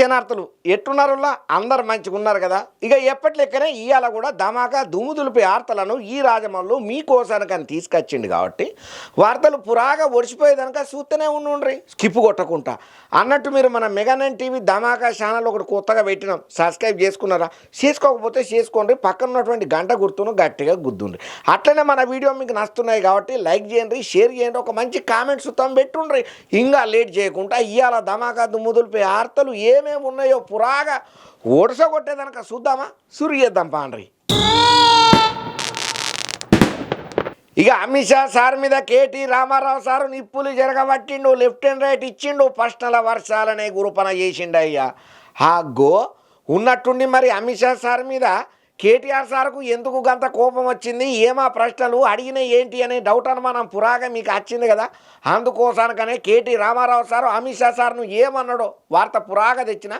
అందరికీ శనార్థులు ఎట్టున్నారులా అందరు మంచిగా ఉన్నారు కదా. ఇక ఎప్పటి లెక్కనే ఇవాళ కూడా ధమాకా దుమ్ముదులిపే వార్తలను ఈ రాజమౌళి మీకోసానికని తీసుకొచ్చిండు కాబట్టి వార్తలు పురాగా ఒడిచిపోయేదనక చూస్తూనే ఉండుండ్రి. స్కిప్ కొట్టకుండా. అన్నట్టు మీరు మన మెగానైన్ టీవీ ధమాకా ఛానల్ ఒకటి కొత్తగా పెట్టినాం. సబ్స్క్రైబ్ చేసుకున్నారా? చేసుకోకపోతే చేసుకోండి. పక్కన ఉన్నటువంటి గంట గుర్తును గట్టిగా గుద్దుండ్రి. అట్లనే మన వీడియో మీకు నస్తున్నాయి కాబట్టి లైక్ చేయండి షేర్ చేయండి ఒక మంచి కామెంట్ తమ పెట్టుండ్రి. ఇంకా లేట్ చేయకుండా ఇవాళ ధమాకా దుమ్ముదులిపే వార్తలు ఏమేమి ఉన్నాయో పురాగా ఓడసగొట్టేదనక చూద్దామా? సురు చేద్దాం పాండ్రి. ఇక అమిత్ షా సార్ మీద కేటీ రామారావు సారు నిప్పులు జరగబట్టిండు లెఫ్ట్ అండ్ రైట్ ఇచ్చిండు ప్రశ్నల వర్షాలనే గురుపన చేసిండు అయ్యా. ఆ గో ఉన్నట్టుండి మరి అమిత్ షా సార్ మీద కేటీఆర్ సార్కు ఎందుకు గంత కోపం వచ్చింది? ఏమా ప్రశ్నలు? అడిగిన ఏంటి అనే డౌట్ అనుమానం పురాగా మీకు వచ్చింది కదా? అందుకోసానికనే కేటీ రామారావు సారు అమిత్ షా సార్ను ఏమన్నాడో వార్త పురాగా తెచ్చిన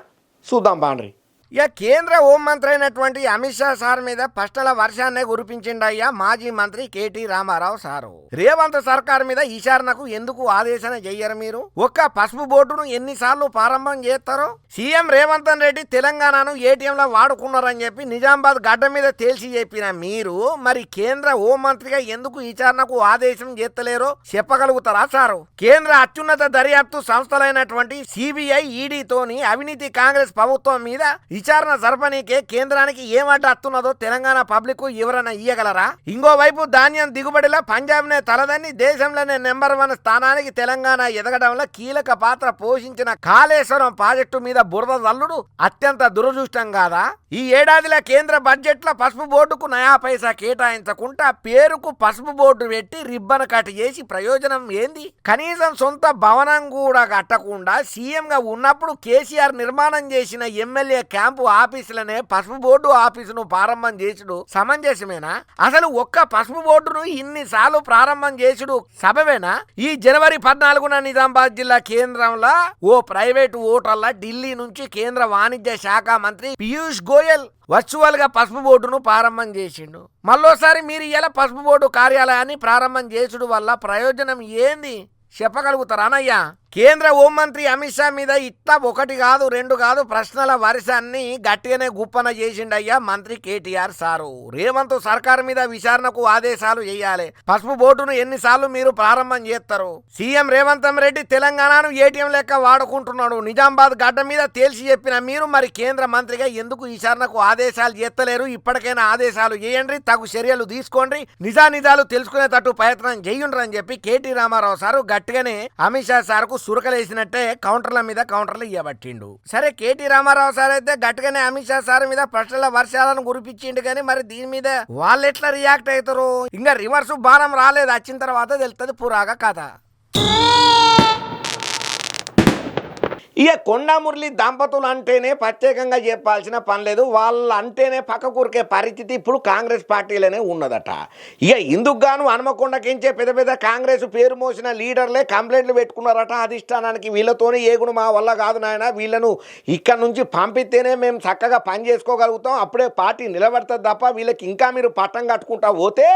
చూద్దాం బాండ్రి ఇక కేంద్ర హోంమంత్రి అయినటువంటి అమిత్ షా సార్ మీద పష్టల వర్షాన్నే కురిపించిండయ్యా మాజీ మంత్రి కేటీ రామారావు సారు. రేవంత్ సర్కార్ మీద ఈశారణకు ఎందుకు ఆదేశన చెయ్యరు మీరు? ఒక్క పసుపు బోర్డును ఎన్నిసార్లు ప్రారంభం చేస్తారు? సీఎం రేవంత్ రెడ్డి తెలంగాణను ఏటీఎంలో వాడుకున్నారని చెప్పి నిజామాబాద్ గడ్డ మీద తేల్చి చెప్పిన మీరు మరి కేంద్ర హోంమంత్రిగా ఎందుకు విచారణకు ఆదేశం చేస్తలేరో చెప్పగలుగుతారా సారు? కేంద్ర అత్యున్నత దర్యాప్తు సంస్థలైనటువంటి సిబిఐ ఈడీతోని అవినీతి కాంగ్రెస్ ప్రభుత్వం మీద విచారణ జరపనీకే కేంద్రానికి ఏమడ్డ అత్తున్నదో తెలంగాణ పబ్లిక్ వివరణ ఇయ్యగలరా? ఇంకోవైపు ధాన్యం దిగుబడిలో పంజాబ్నే తలదని దేశంలోనే నెంబర్ వన్ స్థానానికి తెలంగాణ ఎదగడంలో కీలక పాత్ర పోషించిన కాళేశ్వరం ప్రాజెక్టు మీద బురద జల్లుడు అత్యంత దురదృష్టం కాదా? ఈ ఏడాదిలో కేంద్ర బడ్జెట్లో పసుపు బోర్డుకు నయా పైసా కేటాయించకుండా పేరుకు పసుపు బోర్డు పెట్టి రిబ్బన్ కట్ చేసి ప్రయోజనం ఏంది? కనీసం సొంత భవనం కూడా కట్టకుండా సీఎంగా ఉన్నప్పుడు కేసీఆర్ నిర్మాణం చేసిన ఎమ్మెల్యే క్యాంప్ ఆఫీసులనే పసుపు బోర్డు ఆఫీసును ప్రారంభం చేసుడు సమంజసమేనా? అసలు ఒక్క పసుపు బోర్డును ఇన్నిసార్లు ప్రారంభం చేసుడు సబమేనా ఈ జనవరి పద్నాలుగున నిజామాబాద్ జిల్లా కేంద్రంలో ఓ ప్రైవేటు ఓటర్ల ఢిల్లీ నుంచి కేంద్ర వాణిజ్య శాఖ మంత్రి పీయూష్ గోయల్ వర్చువల్గా పసుపు బోర్డును ప్రారంభం చేసిండు. మళ్ళోసారి మీరు ఇలా పసుపు బోర్డు కార్యాలయాన్ని ప్రారంభం చేసుడు వల్ల ప్రయోజనం ఏంది? చెప్పగలుగుతారా అనయ్యా కేంద్ర హోంమంత్రి అమిత్ షా మీద ఇట్లా ఒకటి కాదు రెండు కాదు ప్రశ్నల వరుసన్ని గట్టిగానే గుప్పన చేసిండయ్యా మంత్రి కేటీఆర్ సారు. రేవంత్ సర్కార్ మీద విచారణకు ఆదేశాలు చేయాలి. పసుపు బోర్డును ఎన్నిసార్లు మీరు ప్రారంభం చేస్తారు? సీఎం రేవంత్ రెడ్డి తెలంగాణను ఏటీఎం లెక్క వాడుకుంటున్నాడు. నిజామాబాద్ గడ్డ మీద తేల్చి చెప్పిన మీరు మరి కేంద్ర మంత్రిగా ఎందుకు విచారణకు ఆదేశాలు చేస్తలేరు? ఇప్పటికైనా ఆదేశాలు చేయండి తగు చర్యలు తీసుకోండి. నిజానిజాలు తెలుసుకునేటట్టు ప్రయత్నం చేయండి అని చెప్పి కేటీ రామారావు సారు గట్టిగానే అమిత్ షా సార్కు సురకలేసినట్టే కౌంటర్ల మీద కౌంటర్లు ఇవ్వబట్టిండు సరే కేటీ రామారావు సార్ అయితే గట్టిగానే అమిత్ షా సార్ మీద ప్రశ్నల వర్షాలను గురిపించిండు కానీ మరి దీని మీద వాళ్ళు ఎట్లా రియాక్ట్ అవుతారు ఇంకా రివర్స్ బాణం రాలేదు వచ్చిన తర్వాత తెలుస్తుంది పురాగా కథ. ఇక కొండా మురళి దంపతులు అంటేనే ప్రత్యేకంగా చెప్పాల్సిన పని లేదు. వాళ్ళు అంటేనే పక్క కూరికే పరిస్థితి ఇప్పుడు కాంగ్రెస్ పార్టీలోనే ఉన్నదట. ఇక ఇందుకు గాను హనుమకొండకించే పెద్ద పెద్ద కాంగ్రెస్ పేరు మోసిన లీడర్లే కంప్లైంట్లు పెట్టుకున్నారట అధిష్టానానికి. వీళ్ళతోనే ఏగుడు మా వల్ల కాదు నాయన. వీళ్ళను ఇక్కడ నుంచి పంపిస్తేనే మేము చక్కగా పని చేసుకోగలుగుతాం. అప్పుడే పార్టీ నిలబడుతుంది తప్ప వీళ్ళకి ఇంకా మీరు పట్టం కట్టుకుంటా పోతే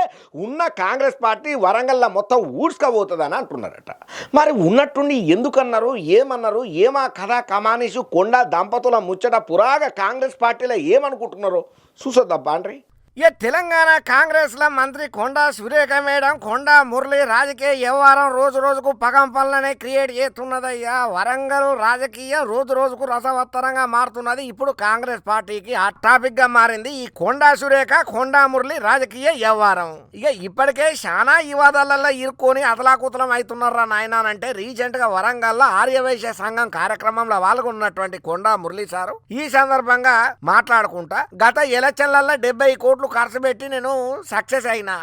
ఉన్న కాంగ్రెస్ పార్టీ వరంగల్లో మొత్తం ఊడ్చుకపోతుందని అంటున్నారట. మరి ఉన్నట్టుండి ఎందుకన్నారు? ఏమన్నారు? ఏమా కథ కమానీసు కొండ దంపతుల ముచ్చట పురాగా కాంగ్రెస్ పార్టీలో ఏమనుకుంటున్నారో చూసొద్దా బాండ్రి ఇక తెలంగాణ కాంగ్రెస్ల మంత్రి కొండా సురేఖ మేడం కొండా మురళి రాజకీయ వ్యవహారం రోజు రోజుకు పగం పనులనే క్రియేట్ చేస్తున్నదయ్యా. వరంగల్ రాజకీయం రోజు రోజుకు రసవత్తరంగా మారుతున్నది. ఇప్పుడు కాంగ్రెస్ పార్టీకి హాట్ టాపిక్గా మారింది ఈ కొండా సురేఖ కొండా మురళి రాజకీయ వ్యవహారం. ఇక ఇప్పటికే చాలా వివాదాలలో ఇరుక్కొని అతలాకుతలం అవుతున్నారా నాయనానంటే అంటే రీసెంట్గా వరంగల్లో ఆర్యవైశ్య సంఘం కార్యక్రమంలో పాల్గొన్నటువంటి కొండా మురళి సారు ఈ సందర్భంగా మాట్లాడుకుంటా గత ఎలక్షన్లలో డెబ్బై కోట్లు ఖర్చు పెట్టి నేను సక్సెస్ అయినా.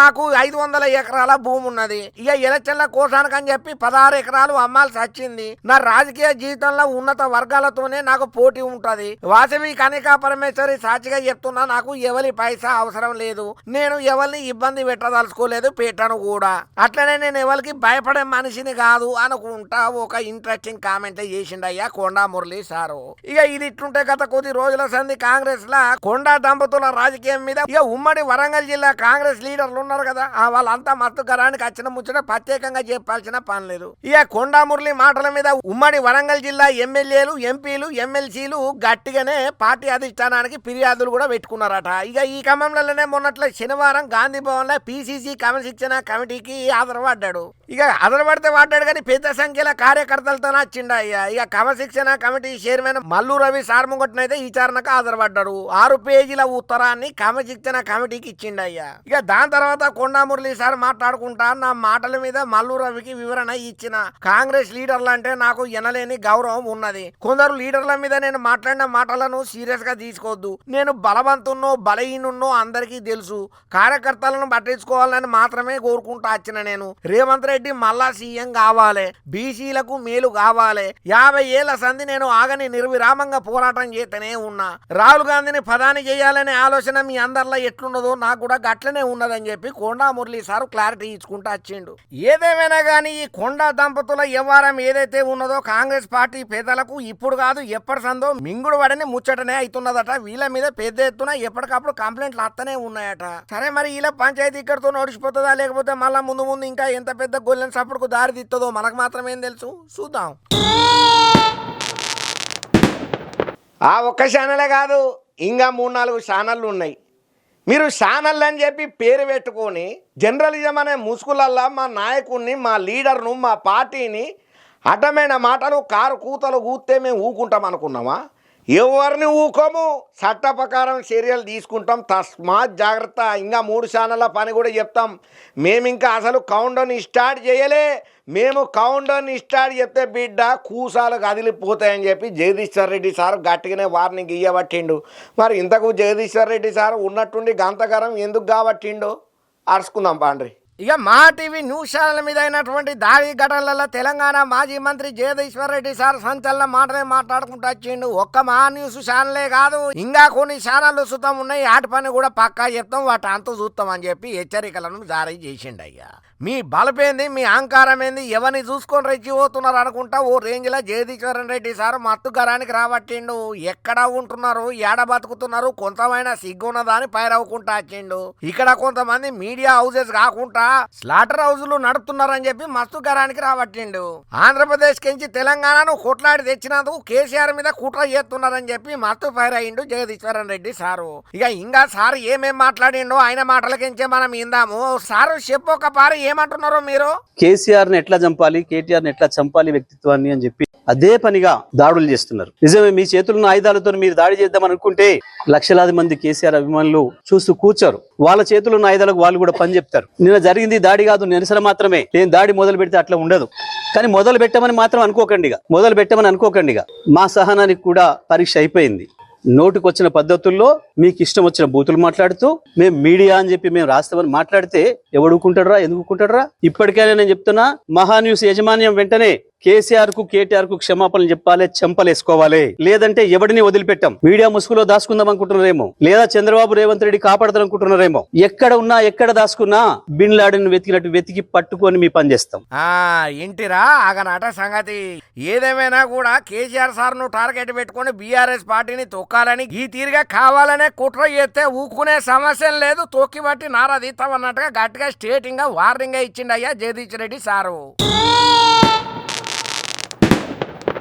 నాకు ఐదు వందల ఎకరాల భూమి ఉన్నది. ఇక ఎలక్షన్ల కోసానికని చెప్పి పదహారు ఎకరాలు అమ్మాల్సి వచ్చింది. నా రాజకీయ జీవితంలో ఉన్నత వర్గాలతోనే నాకు పోటీ ఉంటది. వాసవి కనికా పరమేశ్వరి సాక్షిగా చెప్తున్నా నాకు ఎవరి పైసా అవసరం లేదు. నేను ఎవరిని ఇబ్బంది పెట్టదలుచుకోలేదు పెట్టను కూడా. అట్లనే నేను ఎవరికి భయపడే మనిషిని కాదు అనుకుంటా ఒక ఇంట్రెస్టింగ్ కామెంట్ చేసిండయ్యా కొండా మురళి సారు. ఇక ఇది ఇట్లుంటే గత కొద్ది రోజుల సంది కాంగ్రెస్ లా కొండా దంపతుల రాజకీయం విషయం మీద ఇక ఉమ్మడి వరంగల్ జిల్లా కాంగ్రెస్ లీడర్లు ఉన్నారు కదా వాళ్ళంతా మత్తు గరానికి వచ్చిన ముచ్చట ప్రత్యేకంగా చెప్పాల్సిన పని లేదు. ఇక కొండా మురళి మాటల మీద ఉమ్మడి వరంగల్ జిల్లా ఎమ్మెల్యేలు ఎంపీలు ఎమ్మెల్సీలు గట్టిగానే పార్టీ అధిష్టానానికి ఫిర్యాదులు కూడా పెట్టుకున్నారట. ఇక ఈ క్రమంలోనే మొన్నట్లో శనివారం గాంధీ భవన్లో పిసిసి క్రమశిక్షణ కమిటీకి హాజరుపడ్డాడు. ఇక ఆదరపడితే పడ్డాడు కానీ పెద్ద సంఖ్యలో కార్యకర్తలతో వచ్చిండ అయ్యా ఇక క్రమశిక్షణ కమిటీ చైర్మన్ మల్లు రవి సార్ముగొట్టనైతే ఈ చారణకు ఆధారపడ్డాడు ఆరు పేజీల ఉత్తరాన్ని క్రమశిక్షణ కమిటీకి ఇచ్చిండు అయ్యా ఇక దాని తర్వాత కొండా మురళి సార్ మాట్లాడుకుంటా నా మాటల మీద మల్లు రవికి వివరణ ఇచ్చిన కాంగ్రెస్ లీడర్లు అంటే నాకు ఎనలేని గౌరవం ఉన్నది. కొందరు లీడర్ల మీద నేను మాట్లాడిన మాటలను సీరియస్గా తీసుకోవద్దు. నేను బలవంతున్నో బలహీనున్నో అందరికీ తెలుసు. కార్యకర్తలను పట్టించుకోవాలని మాత్రమే కోరుకుంటా వచ్చిన నేను. రేవంత్ రెడ్డి మళ్ళా సీఎం కావాలి. బీసీలకు మేలు కావాలి. యాభై ఏళ్ళ సంధి నేను ఆగని నిర్విరామంగా పోరాటం చేస్తూనే ఉన్నా. రాహుల్ గాంధీని ప్రధాని చేయాలనే ఆలోచన మీ అందరిలో ఎట్లున్నదో నాకు కూడా గట్లనే ఉన్నదని చెప్పి కొండా మురళి సార్ క్లారిటీ ఇచ్చుకుంటూ వచ్చిండు. ఏదేమైనా కానీ ఈ కొండా దంపతుల వ్యవహారం ఏదైతే ఉన్నదో కాంగ్రెస్ పార్టీ పేదలకు ఇప్పుడు కాదు ఎప్పటి సందో మింగుడు పడని ముచ్చటనే అవుతున్నదట వీళ్ళ మీద పెద్ద ఎత్తున ఎప్పటికప్పుడు కంప్లైంట్లు వస్తూనే ఉన్నాయట. సరే మరి ఇలా పంచాయతీ ఇక్కడితో నడిచిపోతుందా లేకపోతే మళ్ళా ముందు ముందు ఇంకా ఎంత పెద్ద గొల్లెన్ సప్పుడుకు దారి తీస్తుందో మనకు మాత్రమేం తెలుసు? చూద్దాం. ఆ ఒక్క ఛానలే కాదు ఇంకా మూడు నాలుగు ఛానళ్ళు ఉన్నాయి. మీరు ఛానల్ అని చెప్పి పేరు పెట్టుకొని జర్నలిజం అనే ముసుగులల్లా మా నాయకుడిని మా లీడర్ను మా పార్టీని అడ్డమైన మాటలు కారు కూతలు కూస్తే మేము ఊకుంటాం అనుకున్నామా? ఎవరిని ఊకోము. చట్ట ప్రకారం చర్యలు తీసుకుంటాం. తస్మాత్ జాగ్రత్త. ఇంకా మూడు ఛానళ్ళ పని కూడా చెప్తాం. మేము ఇంకా అసలు కౌంటర్ని స్టార్ట్ చేయలే. మేము కౌంటర్ని స్టార్ట్ చెప్తే బిడ్డ కూసాలు కదిలిపోతాయని చెప్పి జగదీశ్వర్ రెడ్డి సార్ గట్టిగానే వార్నింగ్ ఇయ్యబట్టిండు. మరి ఇంతకు జగదీశ్వర్ రెడ్డి సార్ ఉన్నట్టుండి గంతకరం ఎందుకు కాబట్టిండు? అరుచుకుందాం పాండ్రి. ఇక మా టీవీ న్యూస్ ఛానల్ మీద అయినటువంటి దాడి ఘటనలలో తెలంగాణ మాజీ మంత్రి జగదీశ్వర్ రెడ్డి సార్ సంచలన మాటలే మాట్లాడుకుంటూ వచ్చిండు. ఒక్క మా న్యూస్ ఛానలే కాదు ఇంకా కొన్ని ఛానళ్ళు సుతం ఉన్నాయి. వాటి పని కూడా పక్కా చెప్తాం వాటి అంత చూస్తాం అని చెప్పి హెచ్చరికలను జారీ చేసిండు అయ్యా. మీ బలపేంది మీ అహంకారం ఏంది ఎవరిని చూసుకొని రెచ్చిపోతున్నారు అనుకుంటా ఓ రేంజ్లో జగదీశ్వరన్ రెడ్డి సార్ మత్తు గరానికి రాబట్టిండు. ఎక్కడ ఉంటున్నారు ఏడ బతుకుతున్నారు కొంతమైనా సిగ్గున్నదా అని పైరవ్వుకుంటా వచ్చిండు. ఇక్కడ కొంతమంది మీడియా హౌసెస్ కాకుండా స్లాటర్ హౌజులు నడుపుతున్నారని చెప్పి మస్తు గరానికి రాబట్టిండు. ఆంధ్రప్రదేశ్ కించి తెలంగాణను కొట్లాడి తెచ్చినందుకు కేసీఆర్ మీద కుట్ర చేస్తున్నారని చెప్పి మస్తు ఫైర్ అయ్యిండు జగదీశ్వరన్ రెడ్డి సారు. ఇక ఇంకా సార్ ఏమేం మాట్లాడిండో ఆయన మాటలకించే మనం ఇందాము. సారు చెప్పొక పారి ఏమంటున్నారో మీరు? కేసీఆర్ని ఎట్లా చంపాలి కేటీఆర్ని ఎట్లా చంపాలి వ్యక్తిత్వాన్ని అని చెప్పి అదే పనిగా దాడులు చేస్తున్నారు. నిజమే మీ చేతుల్లో ఆయుధాలతో మీరు దాడి చేద్దాం అనుకుంటే లక్షలాది మంది కేసీఆర్ అభిమానులు చూస్తూ కూర్చోరు. వాళ్ళ చేతులున్న ఉన్న ఆయుధాలకు వాళ్ళు కూడా పని చెప్తారు. నిన్న జరిగిన జరిగింది దాడి కాదు నిరసన మాత్రమే నేను దాడి మొదలు పెడితే అట్లా ఉండదు కానీ మొదలు పెట్టమని మాత్రం అనుకోకండి ఇక. మొదలు పెట్టమని అనుకోకండి ఇక. మా సహనానికి కూడా పరీక్ష అయిపోయింది నోటుకొచ్చిన పద్ధతుల్లో మీకు ఇష్టం వచ్చిన బూతులు మాట్లాడుతూ మేము మీడియా అని చెప్పి మేము రాస్తామని మాట్లాడితే ఎవడుకుంటాడరా ఎందుకుంటాడరా ఇప్పటికైనా నేను చెప్తున్నా మహాన్యూస్ యాజమాన్యం వెంటనే కేసీఆర్కు కేటీఆర్కు క్షమాపణలు చెప్పాలి చెంపలేసుకోవాలి. లేదంటే ఎవడిని వదిలిపెట్టాం? మీడియా ముసుగులో దాచుకుందాం అనుకుంటున్నారేమో? లేదా చంద్రబాబు రేవంత్ రెడ్డి కాపాడతారు అనుకుంటున్నారేమో? ఎక్కడ ఉన్నా ఎక్కడ దాచుకున్నా బిన్ లాడెన్ వెతికినట్టు వెతికి పట్టుకొని మీ పని చేస్తాం. ఆ ఇంటిరా ఆగనాట సంగతి. ఏదేమైనా కూడా కేసీఆర్ సార్ను టార్గెట్ పెట్టుకొని బీఆర్ఎస్ పార్టీని తొక్కాలని ఈ తీరుగా కావాలనే కుట్ర చేస్తే ఊకునే సమస్య లేదు తొక్కి బట్టి నారా తీస్తామన్నట్టుగా గట్టి స్టేటింగ్గా వార్నింగ్ ఇచ్చిండు జగదీష్ రెడ్డి సారు.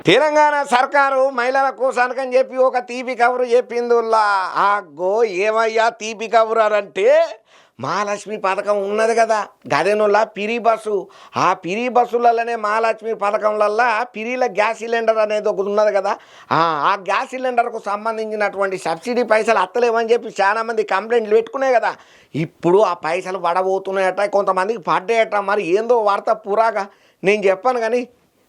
తెలంగాణ సర్కారు మహిళల కోసానికని చెప్పి ఒక తీపి కబురు ఆ గో ఏమయ్యా తీపి కబురు అంటే మహాలక్ష్మి పథకం ఉన్నది కదా. గదెనుల్లా పిరి బస్సు. ఆ పిరి బస్సులలోనే మహాలక్ష్మి పథకంలల్లా పిరిల గ్యాస్ సిలిండర్ అనేది ఒకటి ఉన్నది కదా. ఆ గ్యాస్ సిలిండర్కు సంబంధించినటువంటి సబ్సిడీ పైసలు అత్తలేమని చెప్పి చాలా మంది కంప్లైంట్లు పెట్టుకునే కదా. ఇప్పుడు ఆ పైసలు పడబోతున్నాయట కొంతమందికి పడ్డాయట. మరి ఏందో వార్త పురాగా. నేను చెప్పాను కానీ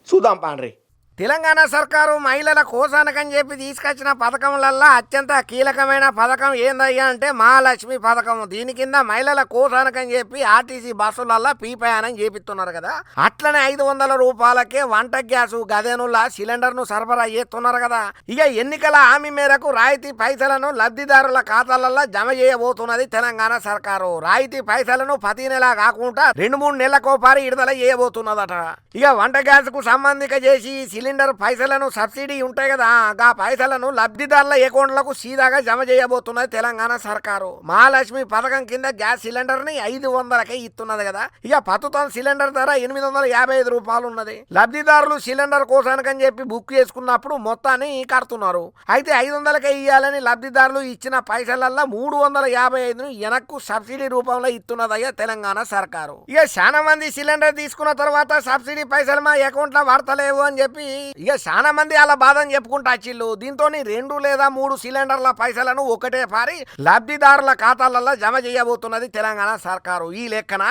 చూద్దాం పాండ్రి. తెలంగాణ సర్కారు మహిళల కోసానకని చెప్పి తీసుకొచ్చిన పథకంలల్లా అత్యంత కీలకమైన పథకం ఏందయ్యా అంటే మహాలక్ష్మి పథకం దీని కింద మహిళల కోసానకని చెప్పి ఆర్టీసీ బస్సులల్లా పీ ప్రయాణం చేపిస్తున్నారు కదా. అట్లనే ఐదు వందల రూపాయలకే వంట గ్యాస్ గదేనుల్లా సిలిండర్ను సరఫరా చేస్తున్నారు కదా. ఇక ఎన్నికల హామీ మేరకు రాయితీ పైసలను లబ్ధిదారుల ఖాతాలలో జమ చేయబోతున్నది తెలంగాణ సర్కారు. రాయితీ పైసలను ప్రతి నెల కాకుండా రెండు మూడు నెలలకోపారి విడుదల చేయబోతున్నదట. ఇక వంట గ్యాస్కు సంబంధిక చేసి సిలిండర్ పైసలను సబ్సిడీ ఉంటాయి కదా ఆ పైసలను లబ్ధిదారుల అకౌంట్లకు సీదాగా జమ చేయబోతున్నది తెలంగాణ సర్కారు. మహాలక్ష్మి పథకం కింద గ్యాస్ సిలిండర్ని ఐదు వందలకే ఇస్తున్నది కదా ఇక పత్తుతం సిలిండర్ ధర ఎనిమిది వందల యాభై ఐదు రూపాయలు ఉన్నది లబ్ధిదారులు సిలిండర్ కోసానికని చెప్పి బుక్ చేసుకున్నప్పుడు మొత్తాన్ని కడుతున్నారు అయితే ఐదు వందలకే ఇవ్వాలని లబ్ధిదారులు ఇచ్చిన పైసలల్లా మూడు వందల యాభై ఐదును వెనక్కు సబ్సిడీ రూపంలో ఇస్తున్నదయ్యా తెలంగాణ సర్కారు. ఇక చాలా మంది సిలిండర్ తీసుకున్న తర్వాత సబ్సిడీ పైసలు మా అకౌంట్లో వాడతలేవు అని చెప్పి ఇక చాలా మంది అలా బాధని చెప్పుకుంటా వచ్చిళ్ళు దీంతో రెండు లేదా మూడు సిలిండర్ల పైసలను ఒకటే పారి లబ్ధిదారుల ఖాతాలలో జమ చేయబోతున్నది తెలంగాణ సర్కారు. ఈ లెక్కన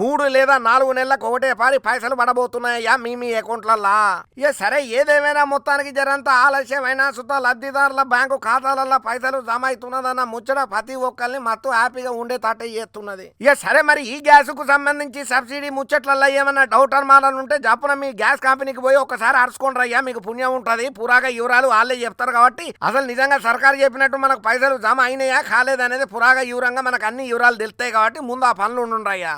మూడు లేదా నాలుగు నెలలకు ఒకటే పారి పైసలు పడబోతున్నాయా మీ మీ అకౌంట్లల్లా. ఇక సరే ఏదేమైనా మొత్తానికి జరంత ఆలస్యమైనా సుత లబ్ధిదారుల బ్యాంకు ఖాతాలలో పైసలు జమ అవుతున్నదన్న ముచ్చట ప్రతి ఒక్కరిని మత్తు హ్యాపీగా ఉండేటట్టు చేస్తున్నది. ఇక సరే మరి ఈ గ్యాస్కు సంబంధించి సబ్సిడీ ముచ్చట్లలో ఏమన్నా డౌట్ అనుమానాలు ఉంటే జప్పున మీ గ్యాస్ కంపెనీకి పోయి ఒకసారి అరుచుకోండి. అయ్యా మీకు పుణ్యం ఉంటుంది పురాగా వివరాలు వాళ్ళే చెప్తారు కాబట్టి అసలు నిజంగా సర్కారు చెప్పినట్టు మనకు పైసలు జమ అయినాయా కాలేదనేది పురాగా వివరంగా మనకు అన్ని వివరాలు తెలుస్తాయి కాబట్టి ముందు ఆ పనులు ఉండుండ్రయ్యా.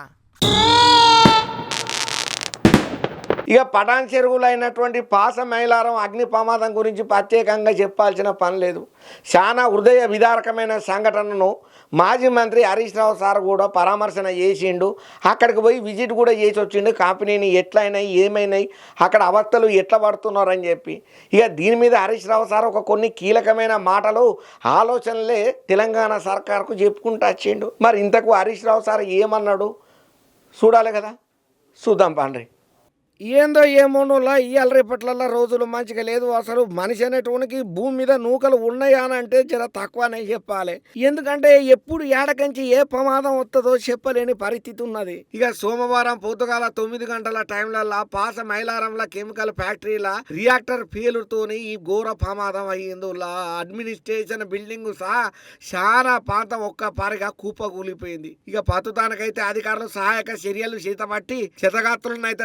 ఇక పటాన్ చెరువులు అయినటువంటి పాస మైలారం అగ్ని ప్రమాదం గురించి ప్రత్యేకంగా చెప్పాల్సిన పని లేదు. చాలా హృదయ విదారకమైన సంఘటనను మాజీ మంత్రి హరీష్ రావు సార్ కూడా పరామర్శన చేసిండు. అక్కడికి పోయి విజిట్ కూడా చేసి వచ్చిండు. కంపెనీని ఎట్లయినాయి ఏమైనాయి అక్కడ అవస్థలు ఎట్లా పడుతున్నారని చెప్పి. ఇక దీని మీద హరీష్ రావు సార్ ఒక కొన్ని కీలకమైన మాటలు ఆలోచనలే తెలంగాణ సర్కార్కు చెప్పుకుంటూ వచ్చిండు. మరి ఇంతకు హరీష్ రావు సార్ ఏమన్నాడు? చూడాలి కదా. చూద్దాం పండ్రి. ఏందో ఏమోనోలా ఇవాళ రేపట్లల్లా రోజులు మంచిగా లేదు అసలు మనిషి అనేటువంటి భూమి మీద నూకలు ఉన్నాయా అని అంటే జర తక్కువనే చెప్పాలి. ఎందుకంటే ఎప్పుడు ఏడకంచి ఏ ప్రమాదం వస్తుందో చెప్పలేని పరిస్థితి ఉన్నది. ఇక సోమవారం పొద్దుగాల తొమ్మిది గంటల టైంలల్లా పాస మైలారంల కెమికల్ ఫ్యాక్టరీల రియాక్టర్ పేలుతోని ఈ ఘోర ప్రమాదం అయ్యింది అడ్మినిస్ట్రేషన్ బిల్డింగ్ సహా చాలా ప్రాంతం ఒక్క పారిగా కూపకూలిపోయింది. ఇక పతుతానికైతే అధికారులు సహాయక చర్యలు చేతబట్టి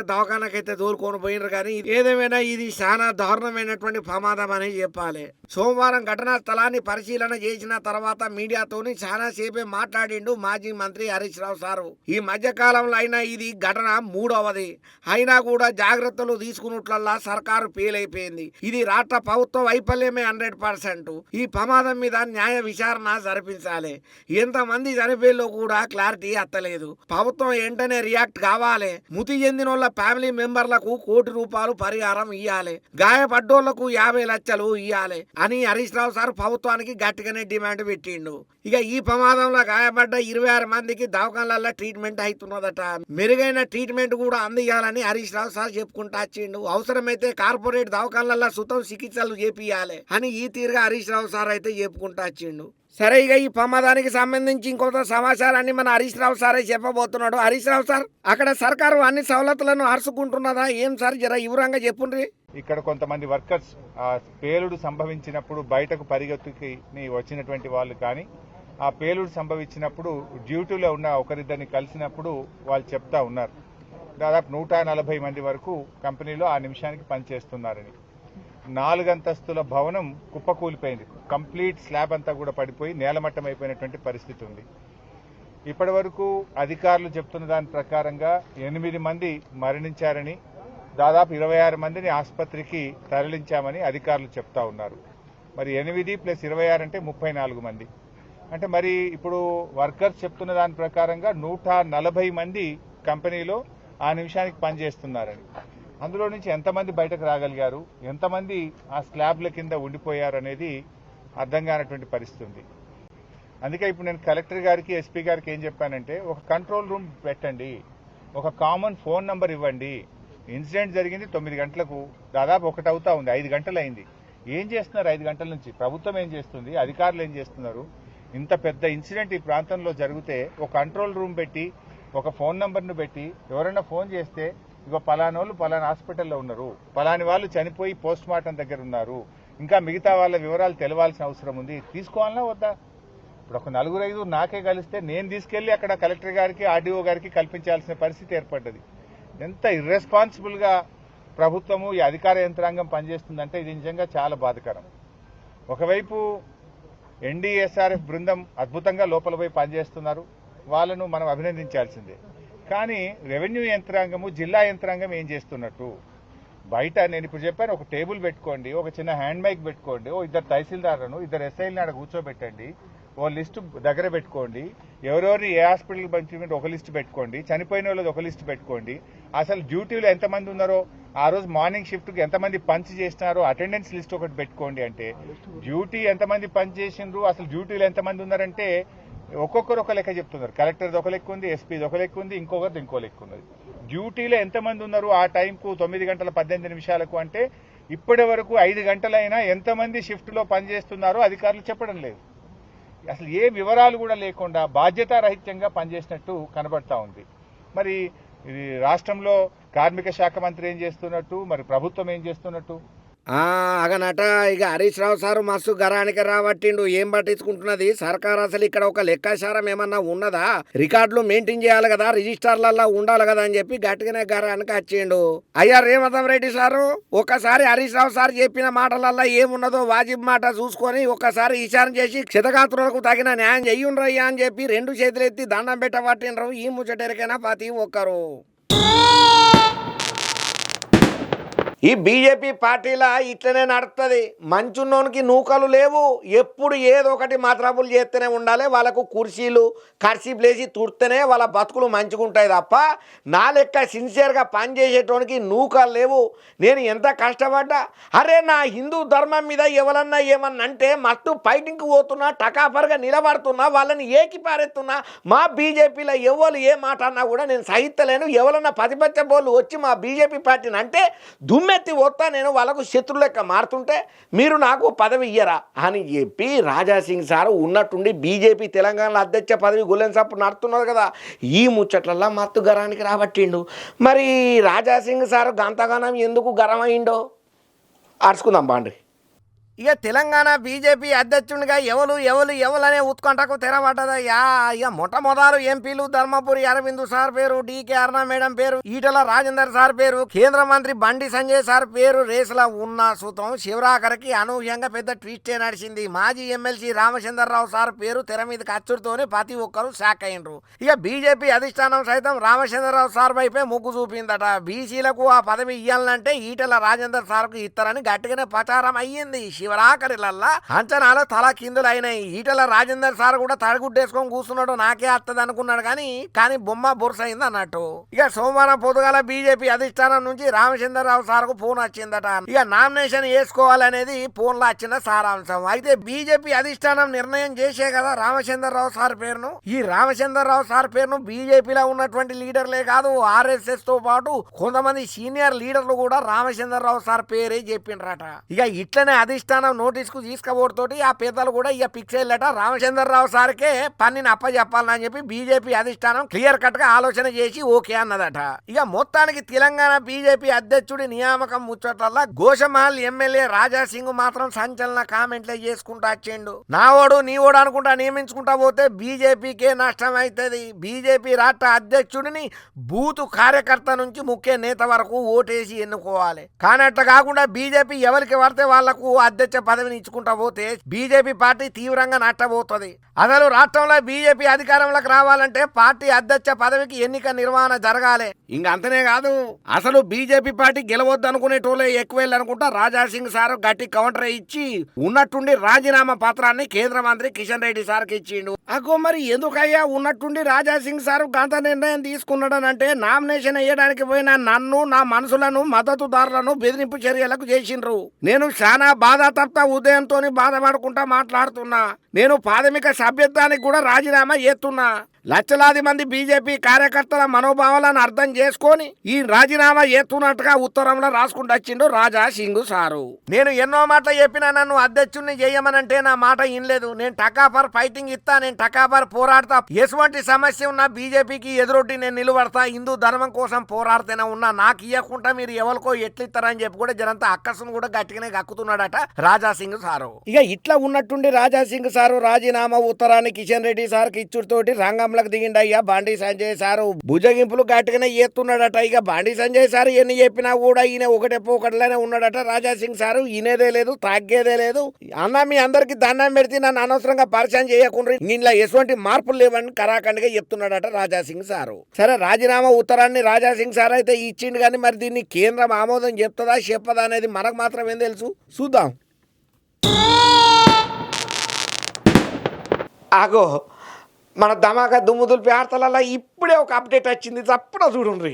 దవాఖానకైతే అయితే దూరుకొని పోయినారు కానీ ఏదేమైనా ఇది చాలా దారుణమైనటువంటి ప్రమాదం అని చెప్పాలి. సోమవారం ఘటనా స్థలాన్ని పరిశీలన చేసిన తర్వాత మీడియాతోని చాలా సేపే మాట్లాడిండు మాజీ మంత్రి హరీష్ రావు సారు. ఈ మధ్య కాలంలో అయినా ఇది ఘటన మూడవది. అయినా కూడా జాగ్రత్తలు తీసుకున్నట్లల్లా సర్కారు ఫెయిల్ అయిపోయింది ఇది రాష్ట్ర ప్రభుత్వ వైఫల్యమే హండ్రెడ్ పర్సెంట్. ఈ ప్రమాదం మీద న్యాయ విచారణ జరిపించాలి. ఎంతమంది చనిపోయేలో కూడా క్లారిటీ అత్తలేదు. ప్రభుత్వం వెంటనే రియాక్ట్ కావాలి. మృతి చెందిన వాళ్ళ ఫ్యామిలీ మెంబర్లకు కోటి రూపాయలు పరిహారం ఇవ్వాలి గాయపడ్డోళ్ళకు యాభై లక్షలు ఇవ్వాలి అని హరీష్ రావు సార్ ప్రభుత్వానికి గట్టిగానే డిమాండ్ పెట్టిండు. ఇక ఈ ప్రమాదంలో గాయపడ్డ ఇరవై ఆరు మందికి దవాఖానాలలో ట్రీట్మెంట్ అవుతున్నదట మెరుగైన ట్రీట్మెంట్ కూడా అందియాలని హరీష్ రావు సార్ చెప్పుకుంటా వచ్చిండు. అవసరమైతే కార్పొరేట్ దవాఖానాలలో సుతం చికిత్సలు చేపియాలి అని ఈ తీరుగా హరీష్ రావు సార్ అయితే చెప్పుకుంటా వచ్చిండు. సరే ఇక ఈ ప్రమాదానికి సంబంధించి ఇంకొక సమాచారాన్ని మన హరీష్ రావు సారే చెప్పబోతున్నాడు. హరీష్ రావు సార్ అక్కడ సర్కారు అన్ని సవలతులను అరుచుకుంటున్నదా ఏం సార్ జర వివరంగా చెప్పుండ్రి? ఇక్కడ కొంతమంది వర్కర్స్ పేలుడు సంభవించినప్పుడు బయటకు పరిగెత్తుకి వచ్చినటువంటి వాళ్ళు కానీ ఆ పేలుడు సంభవించినప్పుడు డ్యూటీలో ఉన్న ఒకరిద్దరిని కలిసినప్పుడు వాళ్ళు చెప్తా ఉన్నారు. దాదాపు నూట నలభై మంది వరకు కంపెనీలో ఆ నిమిషానికి పనిచేస్తున్నారని. నాలుగంతస్తుల భవనం కుప్పకూలిపోయింది. కంప్లీట్ స్లాబ్ అంతా కూడా పడిపోయి నేలమట్టం అయిపోయినటువంటి పరిస్థితి ఉంది. ఇప్పటి వరకు అధికారులు చెప్తున్న దాని ప్రకారంగా ఎనిమిది మంది మరణించారని దాదాపు ఇరవై ఆరు మందిని ఆసుపత్రికి తరలించామని అధికారులు చెప్తా ఉన్నారు. మరి ఎనిమిది ప్లస్ ఇరవై ఆరు అంటే ముప్పై నాలుగు మంది. అంటే మరి ఇప్పుడు వర్కర్స్ చెప్తున్న దాని ప్రకారంగా నూట నలభై మంది కంపెనీలో ఆ నిమిషానికి పనిచేస్తున్నారని. అందులో నుంచి ఎంతమంది బయటకు రాగలిగారు? ఎంతమంది ఆ స్లాబ్ల కింద ఉండిపోయారు అనేది అర్థం కానటువంటి పరిస్థితి ఉంది. అందుకే ఇప్పుడు నేను కలెక్టర్ గారికి ఎస్పీ గారికి ఏం చెప్పానంటే ఒక కంట్రోల్ రూమ్ పెట్టండి. ఒక కామన్ ఫోన్ నంబర్ ఇవ్వండి. ఇన్సిడెంట్ జరిగింది తొమ్మిది గంటలకు. దాదాపు ఒకటి అవుతా ఉంది. ఐదు గంటలు అయింది ఏం చేస్తున్నారు ఐదు గంటల నుంచి? ప్రభుత్వం ఏం చేస్తుంది? అధికారులు ఏం చేస్తున్నారు? ఇంత పెద్ద ఇన్సిడెంట్ ఈ ప్రాంతంలో జరిగితే ఒక కంట్రోల్ రూమ్ పెట్టి ఒక ఫోన్ నంబర్ను పెట్టి ఎవరైనా ఫోన్ చేస్తే ఇగో పలానోళ్ళు పలానా హాస్పిటల్లో ఉన్నారు. పలాని వాళ్ళు చనిపోయి పోస్ట్ మార్టం దగ్గర ఉన్నారు. ఇంకా మిగతా వాళ్ళ వివరాలు తెలవాల్సిన అవసరం ఉంది. తీసుకోవాలన్నా వద్దా? ఇప్పుడు ఒక నలుగురు ఐదు నాకే కలిస్తే నేను తీసుకెళ్ళి అక్కడ కలెక్టర్ గారికి ఆర్డీఓ గారికి కల్పించాల్సిన పరిస్థితి ఏర్పడ్డది. ఎంత ఇర్రెస్పాన్సిబుల్గా ప్రభుత్వము ఈ అధికార యంత్రాంగం పనిచేస్తుందంటే ఇది నిజంగా చాలా బాధకరం. ఒకవైపు ఎన్డీఎస్ఆర్ఎఫ్ బృందం అద్భుతంగా లోపల పోయి పనిచేస్తున్నారు. వాళ్ళను మనం అభినందించాల్సిందే. కానీ రెవెన్యూ యంత్రాంగము జిల్లా యంత్రాంగం ఏం చేస్తున్నట్టు? బయట నేను ఇప్పుడు చెప్పాను ఒక టేబుల్ పెట్టుకోండి ఒక చిన్న హ్యాండ్ మైక్ పెట్టుకోండి ఓ ఇద్దరు తహసీల్దారులను ఇద్దరు ఎస్ఐలను ఆడ కూర్చోబెట్టండి ఓ లిస్ట్ దగ్గర పెట్టుకోండి ఎవరెవరిని ఏ హాస్పిటల్కి పంపించమంటే ఒక లిస్ట్ పెట్టుకోండి చనిపోయిన వాళ్ళది ఒక లిస్ట్ పెట్టుకోండి. అసలు డ్యూటీలో ఎంతమంది ఉన్నారో ఆ రోజు మార్నింగ్ షిఫ్ట్కి ఎంతమంది పంచ్ చేసినారో అటెండెన్స్ లిస్ట్ ఒకటి పెట్టుకోండి అంటే డ్యూటీ ఎంతమంది పంచ్ చేసిండ్రు అసలు డ్యూటీలో ఎంతమంది ఉన్నారంటే ఒక్కొక్కరు ఒక లెక్క చెప్తున్నారు. కలెక్టర్ది ఒక లెక్క ఉంది ఎస్పీది ఒక లెక్క ఉంది ఇంకొకరిది ఇంకో లెక్క ఉన్నది డ్యూటీలో ఎంతమంది ఉన్నారు ఆ టైంకు? తొమ్మిది గంటల పద్దెనిమిది నిమిషాలకు అంటే ఇప్పటి వరకు ఐదు గంటలైనా ఎంతమంది షిఫ్ట్లో పనిచేస్తున్నారో అధికారులు చెప్పడం లేదు. అసలు ఏ వివరాలు కూడా లేకుండా బాధ్యతారహిత్యంగా పనిచేసినట్టు కనబడతా ఉంది. మరి ఇది రాష్ట్రంలో కార్మిక శాఖ మంత్రి ఏం చేస్తున్నట్టు మరి ప్రభుత్వం ఏం చేస్తున్నట్టు? అగనట ఇక హరీష్ రావు సారు మస్తు గరానికి రాబట్టిండు. ఏం పట్టించుకుంటున్నది? సర్కార్ అసలు ఇక్కడ ఒక లెక్కాచారం ఏమన్నా ఉన్నదా? రికార్డులు మెయింటైన్ చేయాలి కదా రిజిస్టర్లలో ఉండాలి కదా అని చెప్పి గట్టిగానే గరానికి వచ్చిండు అయ్యా రేమతం రెడ్డి సారు ఒకసారి హరీష్ రావు సార్ చెప్పిన మాటలల్లో ఏమున్నదో వాజిబ్ మాట చూసుకొని ఒకసారి విచారం చేసి క్షతగాత్రులకు తగిన న్యాయం చెయ్యుండ్రయ్యా అని చెప్పి రెండు చేతులు ఎత్తి దండం పెట్టబట్టిండ్రు. ఈ ముచ్చటరికైనా ప్రతి ఒక్కరు. ఈ బీజేపీ పార్టీలా ఇట్లనే నడుస్తుంది మంచున్నోనికి నూకలు లేవు. ఎప్పుడు ఏదో ఒకటి మాత్రపులు చేస్తూనే ఉండాలి. వాళ్ళకు కుర్చీలు కర్చీలు వేసి తుడితేనే వాళ్ళ బతుకులు మంచిగుంటాయి తప్ప నా లెక్క సిన్సియర్గా పనిచేసేటోనికి నూకలు లేవు. నేను ఎంత కష్టపడ్డా? అరే నా హిందూ ధర్మం మీద ఎవరన్నా ఏమన్నా అంటే మస్తు ఫైటింగ్కి పోతున్నా టకాఫర్గా నిలబడుతున్నా వాళ్ళని ఏకి పారేస్తున్నా మా బీజేపీలో ఎవరు ఏ మాట అన్నా కూడా నేను సహితలేను ఎవరన్నా ప్రతిపక్ష బోళ్ళు వచ్చి మా బీజేపీ పార్టీని అంటే దుమ్మెత్తి వస్తా నేను వాళ్ళకు శత్రువు లెక్క మారుతుంటే మీరు నాకు పదవి ఇయ్యరా అని చెప్పి రాజాసింగ్ సార్ ఉన్నట్టుండి బీజేపీ తెలంగాణలో అధ్యక్ష పదవి గుల్లెన్ సప్పు నడుతున్నారు కదా ఈ ముచ్చట్లల్లా మత్తు గరానికి రాబట్టిండు. మరి రాజాసింగ్ సార్ గంతగానం ఎందుకు గరం అయిండో అరుచుకుందాం బాండ్రి. ఇక తెలంగాణ బీజేపీ అధ్యక్షునిగా ఎవరు ఎవరు ఎవరనే ఉత్కంఠకు తెరబడ్డదయ్యా ఇక మొట్టమొదలు ఎంపీలు ధర్మపురి అరవిందు సార్ పేరు డీకే అరుణ మేడం పేరు ఈటల రాజేందర్ సార్ పేరు కేంద్ర మంత్రి బండి సంజయ్ సార్ పేరు రేసుల ఉన్న సుతం శివరాకర్కి అనూహ్యంగా పెద్ద ట్విస్టే నడిచింది. మాజీ ఎమ్మెల్సీ రామచంద్రరావు సార్ పేరు తెర మీదకి అచ్చుడుతోనే ప్రతి ఒక్కరు షాక్ అయ్యిండ్రు ఇక బీజేపీ అధిష్టానం సైతం రామచంద్రరావు సార్ వైపే మొగ్గు చూపిందట. బీసీలకు ఆ పదవి ఇయ్యాలంటే ఈటల రాజేందర్ సార్కు ఇస్తారని గట్టిగానే ప్రచారం అయ్యింది. చివరాఖరిలల్లా అంచనాలు తల కిందులైనాయి. ఈటల రాజేందర్ సార్ కూడా తడగుడ్డేసుకొని కూర్చున్నాడు. నాకే వస్తుంది అనుకున్నాడు కానీ కానీ బొమ్మ బుర్స అయింది అన్నట్టు ఇక సోమవారం పొద్దుగాల బీజేపీ అధిష్టానం నుంచి రామచంద్రరావు సార్కు ఫోన్ వచ్చిందట. ఇక నామినేషన్ వేసుకోవాలనేది ఫోన్లో వచ్చిన సారాంశం. అయితే బీజేపీ అధిష్టానం నిర్ణయం చేసే కదా రామచంద్రరావు సార్ పేరును. ఈ రామచంద్రరావు సార్ పేరును బీజేపీలో ఉన్నటువంటి లీడర్లే కాదు ఆర్ఎస్ఎస్తో పాటు కొంతమంది సీనియర్ లీడర్లు కూడా రామచంద్రరావు సార్ పేరే చెప్పిండ్రట. ఇక ఇట్లనే అధిష్టానం తెలంగాణ నోటీస్కు తీసుకపోతోటి ఆ పెద్దలు కూడా ఇక ఫిక్స్ అయ్యట రామచంద్రరావు సార్కే పనిని అప్పచెప్పాలని చెప్పి బీజేపీ అధిష్టానం క్లియర్ కట్గా ఆలోచన చేసి ఓకే అన్నదట. ఇక మొత్తానికి తెలంగాణ బీజేపీ అధ్యక్షుడి నియామకం ముచ్చట్ల గోషమహల్ ఎమ్మెల్యే రాజా సింగ్ మాత్రం సంచలన కామెంట్లే చేసుకుంటా వచ్చిండు. నావోడు నీవోడు అనుకుంటా నియమించుకుంటా పోతే బీజేపీకే నష్టం అవుతుంది బీజేపీ రాష్ట్ర అధ్యక్షుడిని బూతు కార్యకర్త నుంచి ముఖ్య నేత వరకు ఓటేసి ఎన్నుకోవాలి. కానీ అట్లా కాకుండా బీజేపీ ఎవరికి పడితే వాళ్ళకు అధ్యక్ష పదవిని ఇచ్చుకుంటా పోతే బీజేపీ పార్టీ తీవ్రంగా నష్టపోతుంది అసలు రాష్ట్రంలో బీజేపీ అధికారంలోకి రావాలంటే పార్టీ అధ్యక్ష పదవికి ఎన్నిక నిర్వహణ జరగాలి. ఇంక అంతనే కాదు అసలు బీజేపీ పార్టీ గెలవద్దు అనుకునేటోళ్ళే ఎక్కువ అనుకుంటా రాజా సింగ్ సార్ గట్టి కౌంటర్ ఇచ్చి ఉన్నట్టుండి రాజీనామా పత్రాన్ని కేంద్ర మంత్రి కిషన్ రెడ్డి సార్కి ఇచ్చిండు. అగో మరి ఎందుకయ్యా ఉన్నట్టుండి రాజా సింగ్ సార్ గంత నిర్ణయం తీసుకున్నాడనంటే నామినేషన్ వేయడానికి పోయిన నన్ను నా మనసులను మద్దతుదారులను బెదిరింపు చర్యలకు చేసిండ్రు. నేను చాలా బాధాతప్త ఉదయంతో బాధపడుకుంటా మాట్లాడుతున్నా. నేను ప్రాథమిక సభ్యత్వానికి కూడా రాజీనామా చేస్తున్నా. లక్షలాది మంది బీజేపీ కార్యకర్తల మనోభావాలను అర్థం చేసుకొని ఈ రాజీనామా చేస్తున్నట్టుగా ఉత్తరంలో రాసుకుంటూ వచ్చిండు రాజా సింగ్ సారు. నేను ఎన్నో మాటలు చెప్పినా నన్ను అధ్యక్షుడిని చేయమనంటే నా మాట ఇనలేదు నేను టకాపర్ ఫైటింగ్ ఇస్తా నేను టకాపర్ పోరాడతా. ఎటువంటి సమస్య ఉన్నా బీజేపీకి ఎదురొట్టి నేను నిలబడతా. హిందూ ధర్మం కోసం పోరాడుతూనే ఉన్నా. నాకు ఇవ్వకుండా మీరు ఎవరికో ఎట్లిస్తారని చెప్పి కూడా జనంతా అక్కసును కూడా గట్టిగానే గక్కుతున్నాడట రాజా సింగ్ సారు. ఇక ఇట్లా ఉన్నట్టుండి రాజా సింగ్ సారు రాజీనామా ఉత్తరాన్ని కిషన్ రెడ్డి సార్కి ఇచ్చుడుతోటి రంగం రంగంలోకి దిగిండు అయ్యా. బండి సంజయ్ సారు భుజగింపులు గట్టిగానే చేస్తున్నాడట ఇక బాండీ సంజయ్ సార్ ఎన్ని చెప్పినా కూడా ఈయన ఒకటే పోకట్లోనే ఉన్నాడట. రాజా సింగ్ సారు ఈనేదే లేదు తాగేదే లేదు. అన్న మీ అందరికి దండం పెడితే నన్ను అనవసరంగా పరిచయం చేయకుండా ఇంట్లో ఎటువంటి మార్పులు లేవని కరాఖండ్గా చెప్తున్నాడట రాజా సింగ్ సారు. సరే రాజీనామా ఉత్తరాన్ని రాజా సింగ్ సార్ అయితే ఇచ్చిండు కానీ మరి దీన్ని కేంద్రం ఆమోదం చెప్తుందా చెప్పదా అనేది మనకు మాత్రం ఏం తెలుసు? చూద్దాం. ఆగో. మన ధమాకా దులిపి ఆడతలలో ఇప్పుడే ఒక అప్డేట్ వచ్చింది. తప్పుడ చూడండి.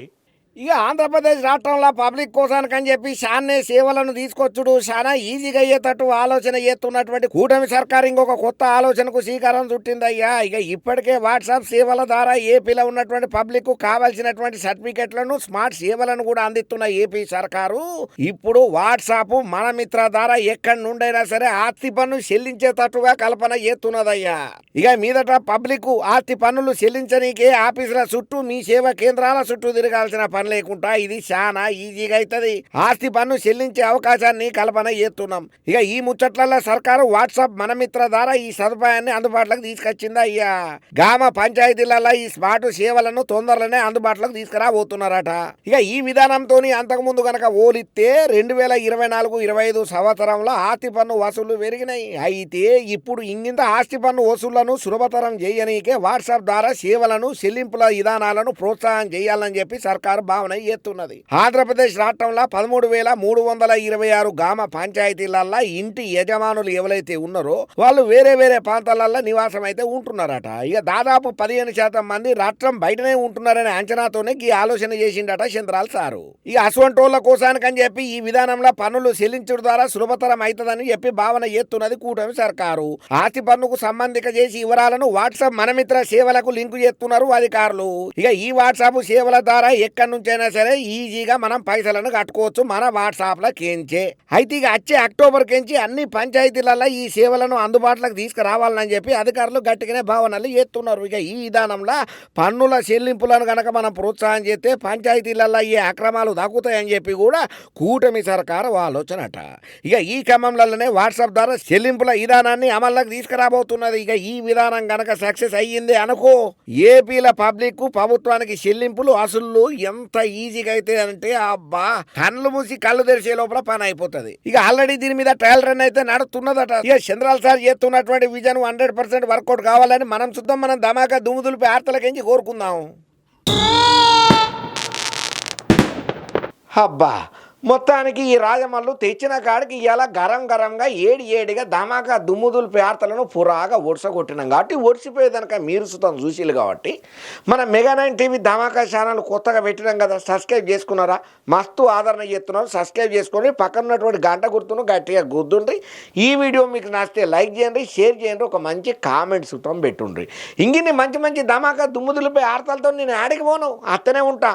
ఇక ఆంధ్రప్రదేశ్ రాష్ట్రంలో పబ్లిక్ కోసానికని చెప్పి శాన్నే సేవలను తీసుకొచ్చుడు చాలా ఈజీగా అయ్యేటట్టు ఆలోచన చేస్తున్నటువంటి కూటమి సర్కార్ ఇంకొక కొత్త ఆలోచనకు శ్రీకారం చుట్టిందయ్యా. ఇక ఇప్పటికే వాట్సాప్ సేవల ద్వారా ఏపీలో ఉన్నటువంటి పబ్లిక్ కావాల్సినటువంటి సర్టిఫికెట్లను స్మార్ట్ సేవలను కూడా అందిస్తున్న ఏపీ సర్కారు ఇప్పుడు వాట్సాప్ మన మిత్ర ద్వారా ఎక్కడి నుండైనా సరే ఆస్తి పన్ను చెల్లించేటట్టుగా కల్పన చేస్తున్నదయ్యా. ఇక మీదట పబ్లిక్ ఆస్తి పన్నులు చెల్లించనీకే ఆఫీసుల చుట్టూ మీ సేవ కేంద్రాల చుట్టూ తిరగాల్సిన పని లేకుండా ఇది చాలా ఈజీగా అవుతుంది ఆస్తి పన్ను చెల్లించే అవకాశాన్ని కల్పన చేస్తున్నాం. ఇక ఈ ముచ్చట్లలో సర్కారు వాట్సాప్ మన మిత్ర ద్వారా ఈ సదుపాయాన్ని అందుబాటులోకి తీసుకొచ్చింది అయ్యా గ్రామ పంచాయతీలలో ఈ స్మార్ట్ సేవలను తొందరలోనే అందుబాటులోకి తీసుకురాబోతున్నారట. ఇక ఈ విధానంతో అంతకుముందు గనక ఓలిస్తే రెండు వేల ఇరవై నాలుగు ఇరవై ఐదు సంవత్సరంలో ఆస్తి పన్ను వసూళ్ళు పెరిగినాయి. అయితే ఇప్పుడు ఇంగింత ఆస్తి పన్ను వసూళ్ళను సులభతరం చేయనీకే వాట్సాప్ ద్వారా సేవలను చెల్లింపుల విధానాలను ప్రోత్సాహం చేయాలని చెప్పి సర్కారు భావన ఎత్తున్నది. ఆంధ్రప్రదేశ్ రాష్ట్రంలో పదమూడు వేల మూడు వందల ఇరవై ఆరు గ్రామ పంచాయతీలల్లో ఇంటి యజమానులు ఎవరైతే ఉన్నారో వాళ్ళు వేరే వేరే ప్రాంతాలలో నివాసం అయితే ఉంటున్నారట. ఇక దాదాపు పదిహేను శాతం మంది రాష్ట్రం బయటనే ఉంటున్నారనే అంచనాతోనే ఈ ఆలోచన చేసిండట చంద్రాల్ సారు. ఇక అసవంటోళ్ళ కోసానికని చెప్పి ఈ విధానంలో పన్నులు చెల్లించడం ద్వారా సులభతరం అవుతుందని చెప్పి భావన ఎత్తున్నది కూటమి సర్కారు. ఆస్తి పన్నుకు సంబంధిక చేసి వివరాలను వాట్సాప్ మనమిత్ర సేవలకు లింకు చేస్తున్నారు అధికారులు. ఇక ఈ వాట్సాప్ సేవల ద్వారా ఎక్కడి నుంచి నుంచైనా సరే ఈజీగా మనం పైసలను కట్టుకోవచ్చు మన వాట్సాప్లో కేంచే. అయితే ఇక వచ్చే అక్టోబర్ కెంచి అన్ని పంచాయతీలలో ఈ సేవలను అందుబాటులోకి తీసుకురావాలని చెప్పి అధికారులు గట్టిగానే భావనలు ఎత్తున్నారు. ఇక ఈ విధానంలో పన్నుల చెల్లింపులను కనుక మనం ప్రోత్సాహం చేస్తే పంచాయతీలలో ఈ అక్రమాలు తగ్గుతాయని చెప్పి కూడా కూటమి సర్కారు ఆలోచనట. ఇక ఈ క్రమంలోనే వాట్సాప్ ద్వారా చెల్లింపుల విధానాన్ని అమల్లోకి తీసుకురాబోతున్నది. ఇక ఈ విధానం కనుక సక్సెస్ అయ్యింది అనుకో ఏపీల పబ్లిక్ ప్రభుత్వానికి చెల్లింపులు అసలు ఎంత ఈజీగా అయితే అంటే అబ్బా కళ్ళు మూసి కళ్ళు తెరిచే లోపల పని అయిపోతుంది. ఇక ఆల్రెడీ దీని మీద ట్రయల్ రన్ అయితే నడుతున్నదట ఇక చంద్రాల సార్ చేస్తున్నటువంటి vision hundred percent work out కావాలని మనం చూద్దాం మనం ధమాకా దుమ్ముదులిపి ఆర్తలకించి కోరుకుందాం. అబ్బా మొత్తానికి ఈ రాజమల్లు తెచ్చిన కాడికి ఇలా గరం గరంగా ఏడి ఏడిగా ధమాకా దుమ్ముదులు పేర్తలను పురాగా ఒడిసగొట్టినాం కాబట్టి ఒడిసిపోయేదనక మీరు సుతం చూసిలు కాబట్టి. మన mega nine TV Dhamaka channel కొత్తగా పెట్టినాం కదా సబ్స్క్రైబ్ చేసుకున్నారా? మస్తు ఆదరణ చేస్తున్నారు. సబ్స్క్రైబ్ చేసుకొని పక్కన ఉన్నటువంటి గంట గుర్తును గట్టిగా గుర్తుండ్రి. ఈ వీడియో మీకు నచ్చితే లైక్ చేయండి షేర్ చేయండి ఒక మంచి కామెంట్ సుతం పెట్టుండ్రి. ఇంగిన్ని మంచి మంచి ధమాకా దుమ్ముదులపై ఆర్తలతో నేను ఆడికి పోను? అత్తనే ఉంటా.